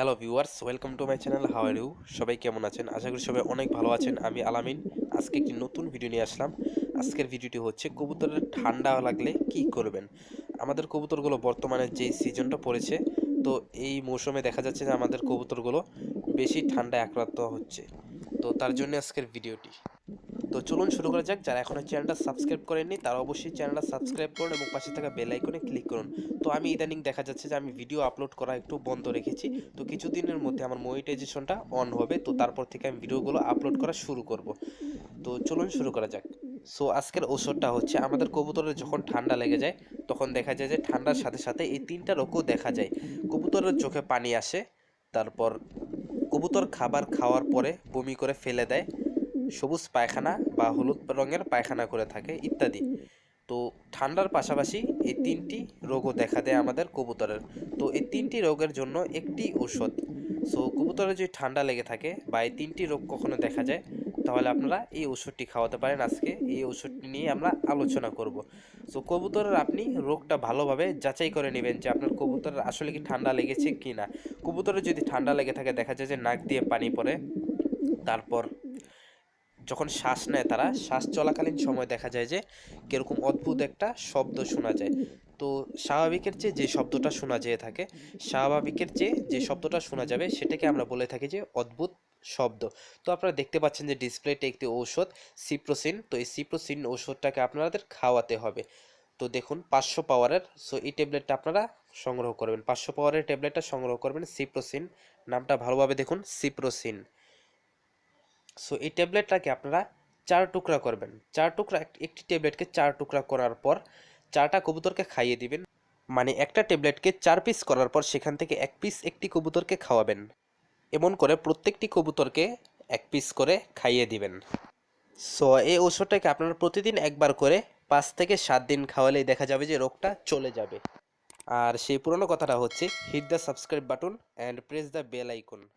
Hello viewers welcome to my channel how are you সবাই কেমন আছেন? আশা করি সবাই অনেক ভালো আছেন। আমি আলামিন। আজকে একটি নতুন ভিডিও নিয়ে আসলাম। আজকের ভিডিওটি হচ্ছে কবুতরের ঠান্ডা লাগলে কি করবেন? আমাদের কবুতরগুলো বর্তমানে যে সিজনটা পড়েছে, তো এই মৌসুমে দেখা যাচ্ছে যে আমাদের কবুতরগুলো বেশি ঠান্ডায় আক্রান্ত হচ্ছে। তো তার জন্য আজকের ভিডিওটি তো চলুন শুরু করা যাক। যারা এখনও চ্যানেলটা সাবস্ক্রাইব করেননি, তারা অবশ্যই চ্যানেলটা সাবস্ক্রাইব করুন এবং পাশে থাকা বেল আইকনে ক্লিক করুন। তো আমি ইদানিং দেখা যাচ্ছে যে আমি ভিডিও আপলোড করা একটু বন্ধ রেখেছি। তো কিছুদিনের মধ্যে আমার মনিটাইজেশনটা অন হবে। তো তারপর থেকে আমি ভিডিওগুলো আপলোড করা শুরু করব। তো চলুন শুরু করা যাক। সো আজকের ওষুধটা হচ্ছে, আমাদের কবুতরের যখন ঠান্ডা লেগে যায়, তখন দেখা যায় যে ঠান্ডার সাথে সাথে এই তিনটা রোগও দেখা যায়। কবুতরের চোখে পানি আসে, তারপর কবুতর খাবার খাওয়ার পরে বমি করে ফেলে দেয়। সবুজ পায়খানা বা হলুদ রঙের পায়খানা করে থাকে, ইত্যাদি। তো ঠান্ডার পাশাপাশি এই তিনটি রোগও দেখা দেয় আমাদের কবুতরের। তো এই তিনটি রোগের জন্য একটি ঔষধ। সো কবুতরের যদি ঠান্ডা লেগে থাকে বা এই তিনটি রোগ কখনো দেখা যায়, তাহলে আপনারা এই ওষুধটি খাওয়াতে পারেন আজকে। এই ওষুধটি নিয়ে আমরা আলোচনা করব। সো কবুতরের আপনি রোগটা ভালোভাবে যাচাই করে নেবেন যে আপনার কবুতরের আসলে কি ঠান্ডা লেগেছে কি না কবুতরের যদি ঠান্ডা লেগে থাকে, দেখা যায় যে নাক দিয়ে পানি পড়ে, তারপর যখন শ্বাস নেয় তারা, শ্বাস চলাকালীন সময় দেখা যায় যে কীরকম অদ্ভুত একটা শব্দ শোনা যায়। তো স্বাভাবিকের চেয়ে যে শব্দটা শোনা যেয়ে থাকে, স্বাভাবিকের চেয়ে যে শব্দটা শোনা যাবে সেটাকে আমরা বলে থাকি যে অদ্ভুত শব্দ। তো আপনারা দেখতে পাচ্ছেন যে ডিসপ্লেতে একটি ঔষধ, সিপ্রোসিন, তো এই সিপ্রোসিন ঔষধটাকে আপনাদের খাওয়াতে হবে। তো দেখুন, পাঁচশো পাওয়ারের সো এই ট্যাবলেটটা আপনারা সংগ্রহ করবেন। পাঁচশো পাওয়ারের ট্যাবলেটটা সংগ্রহ করবেন, সিপ্রোসিন, নামটা ভালোভাবে দেখুন, সিপ্রোসিন। সো এই ট্যাবলেটটাকে আপনারা চার টুকরা করবেন। চার টুকরা এক- একটি ট্যাবলেটকে চার টুকরা করার পর চারটা কবুতরকে খাইয়ে দিবেন। মানে একটা ট্যাবলেটকে চার পিস করার পর সেখান থেকে এক পিস একটি কবুতরকে খাওয়াবেন। এমন করে প্রত্যেকটি কবুতরকে এক পিস করে খাইয়ে দিবেন। সো এই ওষুধটাকে আপনারা প্রতিদিন একবার করে পাঁচ থেকে সাত দিন খাওয়ালেই দেখা যাবে যে রোগটা চলে যাবে। আর সেই পুরনো কথাটা হচ্ছে hit the subscribe button and press the bell icon